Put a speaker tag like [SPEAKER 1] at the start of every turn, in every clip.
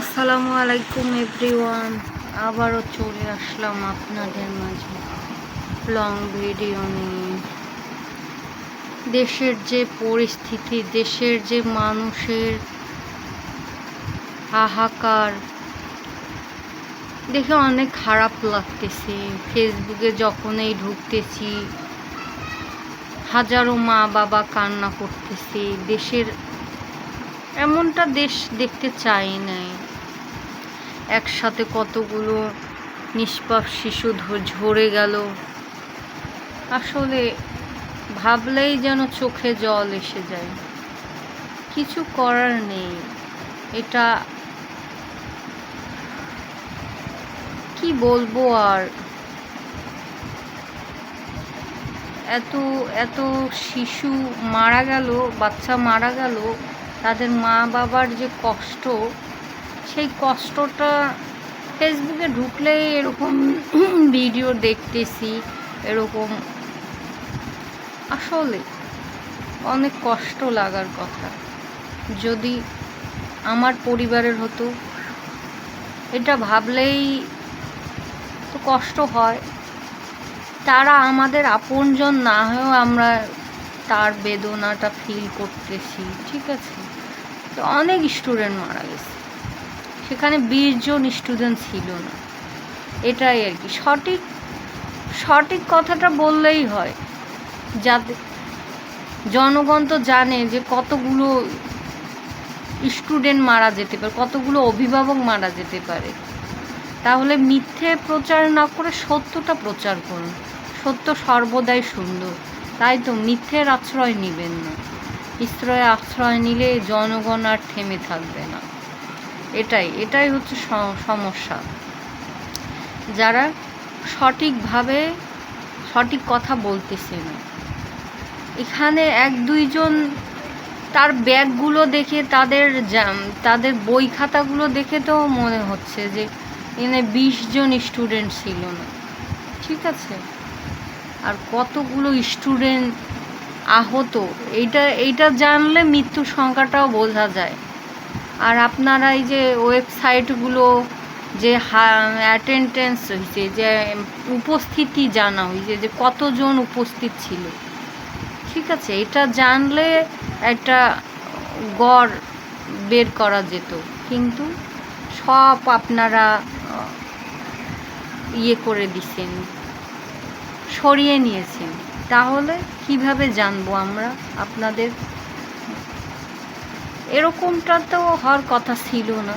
[SPEAKER 1] আসসালামু আলাইকুম, এভরিওয়ান। আবারও চলে আসলাম আপনাদের মাঝে লং ভিডিও নিয়ে। দেশের যে পরিস্থিতি, দেশের যে মানুষের হাহাকার, দেখে অনেক খারাপ লাগতেছে। ফেসবুকে যখনই ঢুকতেছি, হাজারো মা বাবা কান্না করতেছে। দেশের এমনটা দেশ দেখতে চাই নাই। একসাথে কতগুলো নিষ্পাপ শিশু ঝরে গেল। আসলে ভাবলেই যেন চোখে জল এসে যায়। কিছু করার নেই। এটা কি বলব আর? এত এত শিশু মারা গেল, বাচ্চা মারা গেল, তাদের মা বাবার যে কষ্ট সেই কষ্টটা ফেসবুকে ঢুকলেই এরকম ভিডিও দেখতেছি, এরকম আসলে অনেক কষ্ট লাগার কথা। যদি আমার পরিবারের হতো, এটা ভাবলেই তো কষ্ট হয়। তারা আমাদের আপনজন, না হয়েও আমরা তার বেদনাটা ফিল করতেছি, ঠিক আছে? তো অনেক স্টুডেন্ট মারা গেছে। সেখানে বিশ জন স্টুডেন্ট ছিল না। এটাই আর কি। সঠিক সঠিক কথাটা বললেই হয়। যাতে জনগণ তো জানে যে কতগুলো স্টুডেন্ট মারা যেতে পারে, কতগুলো অভিভাবক মারা যেতে পারে। তাহলে মিথ্যে প্রচার না করে সত্যটা প্রচার করুন। সত্য সর্বদাই সুন্দর। তাই তো মিথ্যের আশ্রয় নেবেন না। আশ্রয় আশ্রয় নিলে জনগণ আর থেমে থাকবে না। এটাই এটাই হচ্ছে সমস্যা। যারা সঠিকভাবে সঠিক কথা বলতেছে না। এখানে এক দুইজন তার ব্যাগগুলো দেখে তাদের তাদের বই খাতাগুলো দেখে তো মনে হচ্ছে যে এনে বিশ জন স্টুডেন্ট ছিল না। ঠিক আছে? আর কতগুলো স্টুডেন্ট আহত? এইটা এইটা জানলে মৃত্যুর সংখ্যাটাও বোঝা যায়। আর আপনারা এই যে ওয়েবসাইটগুলো যে অ্যাটেন্ডেন্স হয়েছে যে উপস্থিতি জানা হয়েছে যে কতজন উপস্থিত ছিল, ঠিক আছে? এটা জানলে একটা গড় বের করা যেত, কিন্তু সব আপনারা ইয়ে করে দিছেন, সরিয়ে নিয়েছেন। তাহলে কীভাবে জানব আমরা আপনাদের? এরকমটা তো হওয়ার কথা ছিল না।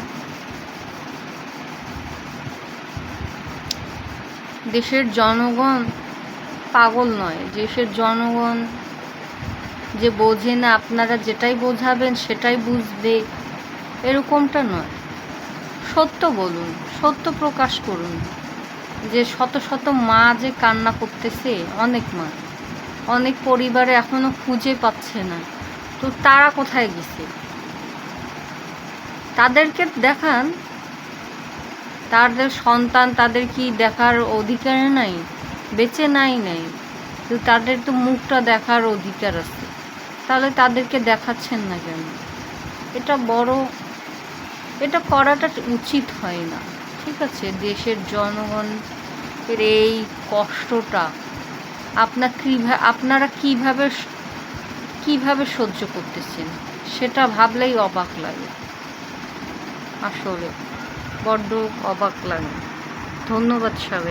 [SPEAKER 1] দেশের জনগণ পাগল নয়। দেশের জনগণ যে বোঝে না, আপনারা যেটাই বোঝাবেন সেটাই বুঝবে, এরকমটা নয়। সত্য বলুন, সত্য প্রকাশ করুন। যে শত শত মা যে কান্না করতেছে, অনেক মা। অনেক পরিবারে এখনও খুঁজে পাচ্ছে না। তো তারা কোথায় গেছে? তাদেরকে দেখান। তাদের সন্তান তাদের কি দেখার অধিকার নাই? বেঁচে নাই নাই। তো তাদের তো মুখটা দেখার অধিকার আছে। তাহলে তাদেরকে দেখাচ্ছেন না কেন? এটা বড়, এটা করাটা উচিত হয় না। ঠিক আছে, দেশের জনগণের এই কষ্টটা আপনার কীভাবে আপনারা কীভাবে কীভাবে সহ্য করতেছেন, সেটা ভাবলেই অবাক লাগে। আসলে বড্ড অবাক লাগে। ধন্যবাদ সবাই